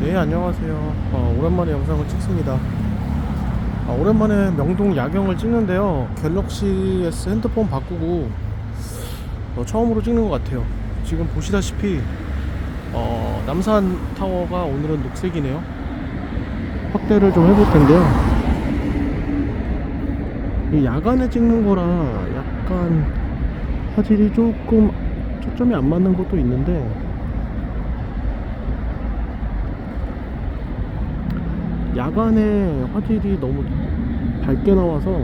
네 안녕하세요. 어, 오랜만에 영상을 찍습니다. 아, 오랜만에 명동 야경을 찍는데요. 갤럭시 S 핸드폰 바꾸고 어, 처음으로 찍는 것 같아요. 지금 보시다시피 어, 남산 타워가 오늘은 녹색이네요. 확대를 좀 해볼 텐데요. 이 야간에 찍는 거라 약간 화질이 조금 초점이 안 맞는 것도 있는데 야간에 화질이 너무 밝게 나와서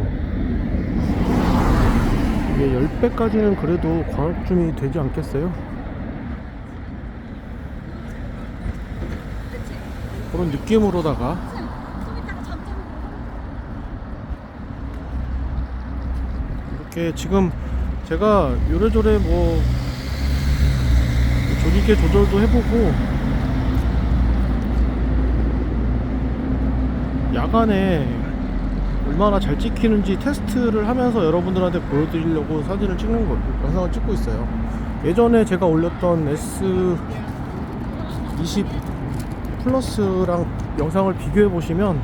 이게 10배까지는 그래도 광학줌이 되지 않겠어요? 그런 느낌으로다가 이렇게 지금 제가 요래조래 뭐 조리개 조절도 해보고 야간에 얼마나 잘 찍히는지 테스트를 하면서 여러분들한테 보여드리려고 사진을 찍는 거 영상을 찍고 있어요. 예전에 제가 올렸던 S20 플러스랑 영상을 비교해 보시면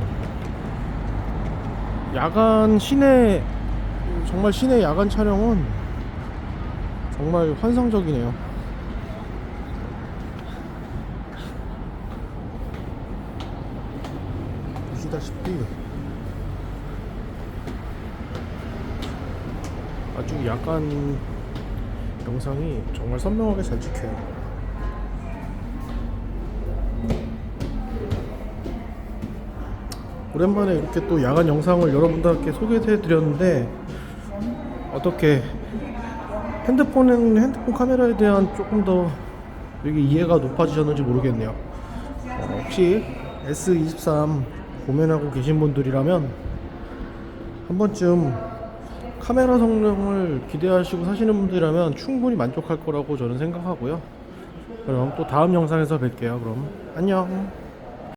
야간 시내 정말 시내 야간 촬영은 정말 환상적이네요 보시다시피 아주 야간 영상이 정말 선명하게 잘 찍혀요. 오랜만에 이렇게 또 야간 영상을 여러분들께 소개해 드렸는데 어떻게 핸드폰은 핸드폰 카메라에 대한 조금 더 이해가 높아지셨는지 모르겠네요. 어, 혹시 S23 고민하고 계신 분들이라면 한 번쯤 카메라 성능을 기대하시고 사시는 분들이라면 충분히 만족할 거라고 저는 생각하고요. 그럼 또 다음 영상에서 뵐게요. 그럼 안녕.